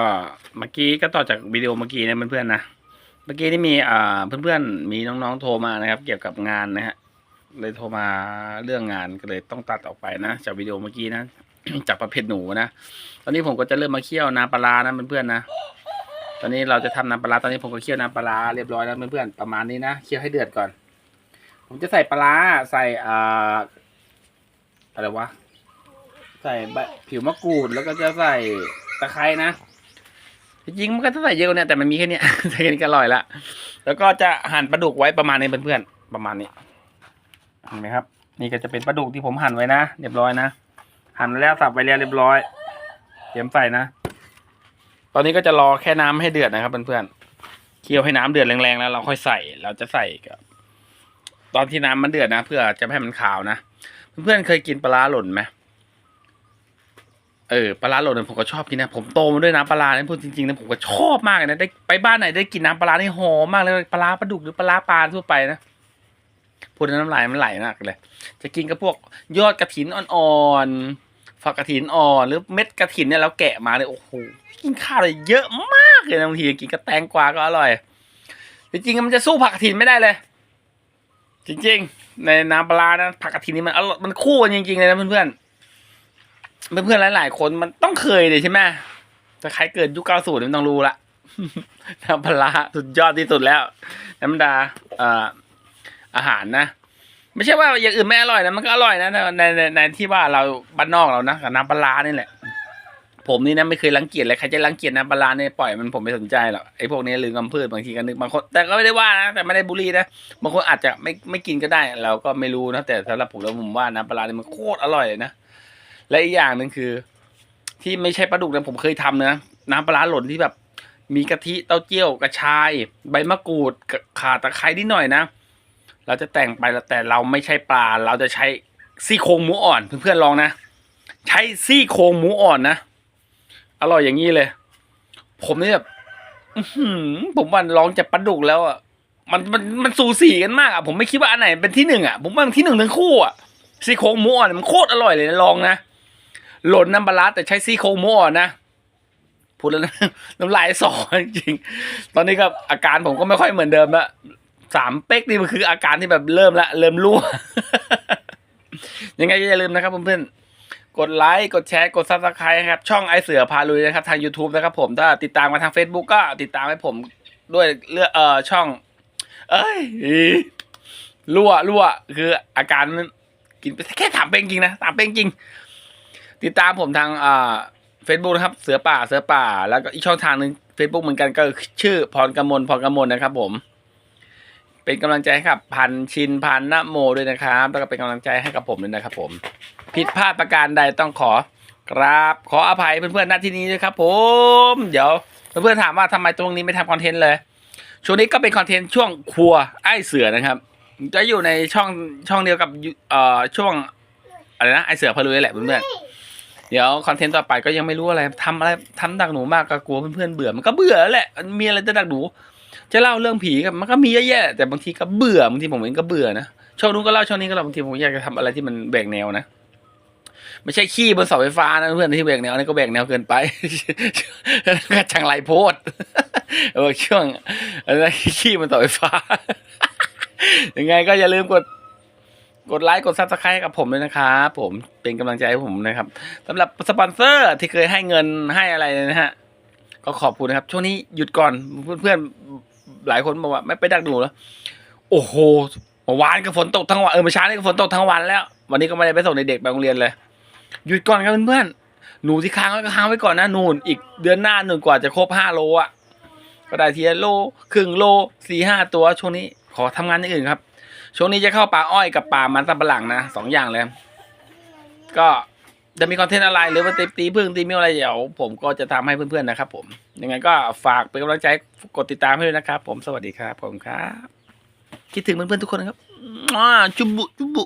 ก็เมื่อกี้ก็ต่อจากวิดีโอเมื่อกี้นะเพื่อนๆนะ เมื่อกี้นี่มีอ่าเพื่อนๆมีน้องๆโทรมานะครับ เกี่ยวกับงานนะฮะเลยโทรมาเรื่องงานก็เลยต้องตัดออกไปนะจากวิดีโอเมื่อกี้นะจากประเภทหนูนะตอนนี้ผมก็จะเริ่มมาเคี่ยวน้ำปลานะเพื่อนๆนะตอนนี้เราจะทำน้ำปลาตอนนี้ผมก็เคี่ยวน้ำปลาเรียบร้อยแล้วเพื่อนๆประมาณนี้นะเคี่ยวให้เดือดก่อน ผมจะใส่ปลาใส่อ่าอะไรวะใส่ใบผิวมะกรูดแล้วก็จะใส่ตะไคร้นะ จริงมันก็จะใส่เยอะกว่าเนี่ยแต่มันมีแค่เนี้ยใส่แค่นี้ก็อร่อยละแล้วก็จะหั่นปลาดุกไว้ประมาณนี้เพื่อนๆประมาณนี้เห็นไหมครับ นี่ก็จะเป็นปลาดุกที่ผมหั่นไว้นะเรียบร้อยนะหั่นแล้วสับไว้แล้วเรียบร้อยเตรียมใส่นะตอนนี้ก็จะรอแค่น้ำให้เดือดนะครับเพื่อนๆเคี่ยวให้น้ำเดือดแรงๆแล้วเราค่อยใส่เราจะใส่กับตอนที่น้ำมันเดือดนะ เพื่อจะให้มันขาวนะเพื่อนๆเคยกินปลาร้าหล่นไหม เออปลาร้าหล่นเนี่ยผมก็ชอบกินนะผมโตมาด้วยน้ำปลาเนี่ยพูดจริงๆนะผมก็ชอบมากเลยนะได้ไปบ้านไหนได้กินน้ำปลาเนี่หอมมากเลยปลาปลาดุกหรือปลาปลาทั่วไปนะพูดแล้วน้ำลายมันไหลมากเลย จะกินกับพวกยอดกระถินอ่อนๆฝักกระถินอ่อน หรือเม็ดกระถินเนี่ยเราแกะมาเลยโอ้โหกินข้าวเลยเยอะมากเลยบางทีกินกับแตงกวาก็อร่อยจริงๆมันจะสู้ผักกระถินไม่ได้เลย จริง ๆ ในน้ำปลาร้านะผักกระถินนี่มันอร่อยมันคู่กันจริงๆเลยนะเพื่อนๆ เพื่อนๆหลายๆคนมันต้องเคยเลยใช่ไหมแต่ใครเกิดยุคเก้าสูมันต้องรู้ละน้ำปลาสุดยอดที่สุดแล้ว น้ำดาเอ่ออาหารนะ ไม่ใช่ว่าอย่างอื่นไม่อร่อยนะมันก็อร่อยนะในในในที่ว่าเราบ้านนอกเรานะกับน้ำปลานี่แหละ ผมนี่นะไม่เคยรังเกียจเลยใครจะรังเกียจน้ำปลาเนี่ยปล่อยมันผมไม่สนใจหรอกไอ้พวกนี้ลืมกำพืชบางทีก็นึกบางคนแต่ก็ไม่ได้ว่านะแต่ไม่ได้บูลลี่นะบางคนอาจจะไม่ไม่กินก็ได้เราก็ไม่รู้นะแต่สำหรับผมแล้วผมว่าน้ำปลาเนี่ยมันโคตรอร่อยเลยนะ และอีกอย่างหนึ่งคือ ที่ไม่ใช่ปลาดุกนะผมเคยทำนะน้ำปลาหล่นที่แบบ มีกะทิเต้าเจี้ยวกระชาย ใบมะกรูดข่าตะไคร้นิดหน่อยนะเราจะแต่งไปแล้วแต่เราไม่ใช่ปลา เราจะใช้ซี่โครงหมูอ่อนเพื่อนๆลองนะใช้ซี่โครงหมูอ่อนนะอร่อยอย่างนี้เลย ผมเนี่ยแบบผมว่าลองจากปลาดุกแล้วอะมันมันมันสูสีกันมากอะผมไม่คิดว่าอันไหนเป็นที่หนึ่งอะผมว่ามันที่หนึ่งทั้งคู่อะซี่โครงหมูอ่อนมันโคตรอร่อยเลยนะลองนะ หล่นน้ำปลาแต่ใช้ซี่โครงหมูอ่อนะพูดแล้วน้ำลายสอจริง ตอนนี้ก็อาการผมก็ไม่ค่อยเหมือนเดิมละสามเป๊กนี่มันคืออาการที่แบบเริ่มละเริ่มรั่ว ยังไงก็อย่าลืมนะครับเพื่อนๆ กดไลค์ กดแชร์ กดซับสไครต์ครับ ช่องไอเสือพาลุยนะครับ ทาง YouTube นะครับผม ถ้าติดตามมาทาง Facebook ก็ติดตามให้ผมด้วยเลือกเอ่อช่อง เอ้ยรั่วรั่วคืออาการกินไปแค่ถามเป็นจริงนะถามเป็นจริง ติดตามผมทางอ่าเฟซบุ๊กนะครับ เสือป่าเสือป่า แล้วก็อีกช่องทางหนึ่ง Facebook เหมือนกันก็ชื่อพรกมลพรกมลนะครับ ผม เป็นกำลังใจให้กับพันชินพันนโมด้วยนะครับ แล้วก็เป็นกำลังใจให้กับผมด้วยนะครับ ผม ผิดพลาดประการใดต้องขอกราบขออภัยเพื่อนๆณที่นี้ด้วยครับ ผม เดี๋ยวเพื่อนๆถามว่าทำไมตรงนี้ไม่ทำคอนเทนต์เลยช่วงนี้ก็เป็นคอนเทนต์ช่วงครัวไอ้เสือนะครับ จะอยู่ในช่องช่องเดียวกับเอ่อช่วงอะไรนะไอเสือพะลุยแหละเพื่อนๆ เดี๋ยวคอนเทนต์ต่อไปก็ยังไม่รู้อะไรทำอะไรทำดักหนูมากก็กลัวเพื่อนๆเบื่อมันก็เบื่อแหละมีอะไรจะดักหนู จะเล่าเรื่องผีกับมันก็มีเยอะแยะแต่บางทีก็เบื่อบางทีผมเองก็เบื่อนะช่วงนู้นก็เล่าช่วงนี้ก็เล่าบางทีผมอยากจะทำอะไรที่มันแบกแนวนะไม่ใช่ขี้บนเสาไฟฟ้านะเพื่อนที่แบกแนวนี่ก็แบกแนวเกินไปก็จังไรโพดเออช่วงอะไรขี้บนเสาไฟฟ้ายังไงก็อย่าลืมกด กดไลค์กดซับสไครต์กับผมด้วยนะครับผมเป็นกำลังใจให้ผมนะครับสำหรับสปอนเซอร์ที่เคยให้เงินให้อะไรนะฮะก็ขอบคุณนะครับ ช่วงนี้หยุดก่อนเพื่อนๆหลายคนบอกว่า ไม่ไปดักหนูแล้วโอ้โหเมื่อวานก็ฝนตกทั้งวันเออเมื่อเช้านี่ก็ฝนตกทั้งวันแล้ว วันนี้ก็ไม่ได้ไปส่งเด็กๆไปโรงเรียนเลย หยุดก่อนครับเพื่อนๆหนูที่ค้างไว้ก็ค้างไว้ก่อนนะนูนอีกเดือนหน้าหนึ่งกว่าจะครบห้าโลอะก็ได้ทีละโลครึ่งโลสี่ห้าตัวช่วงนี้ขอทำงานอย่างอื่นครับ ช่วงนี้จะเข้าป่าอ้อยกับป่ามันสำปะหลังนะสองอย่างเลย ก็จะมีคอนเทนต์อะไรหรือว่าตีตีพึ่งตีมิวอะไรเดี๋ยวผมก็จะทำให้เพื่อนๆนะครับ ผมยังไงก็ฝากเป็นกำลังใจกดติดตามให้ด้วยนะครับ ผมสวัสดีครับผมครับ คิดถึงเพื่อนๆทุกคนนะครับจุบุจุบุ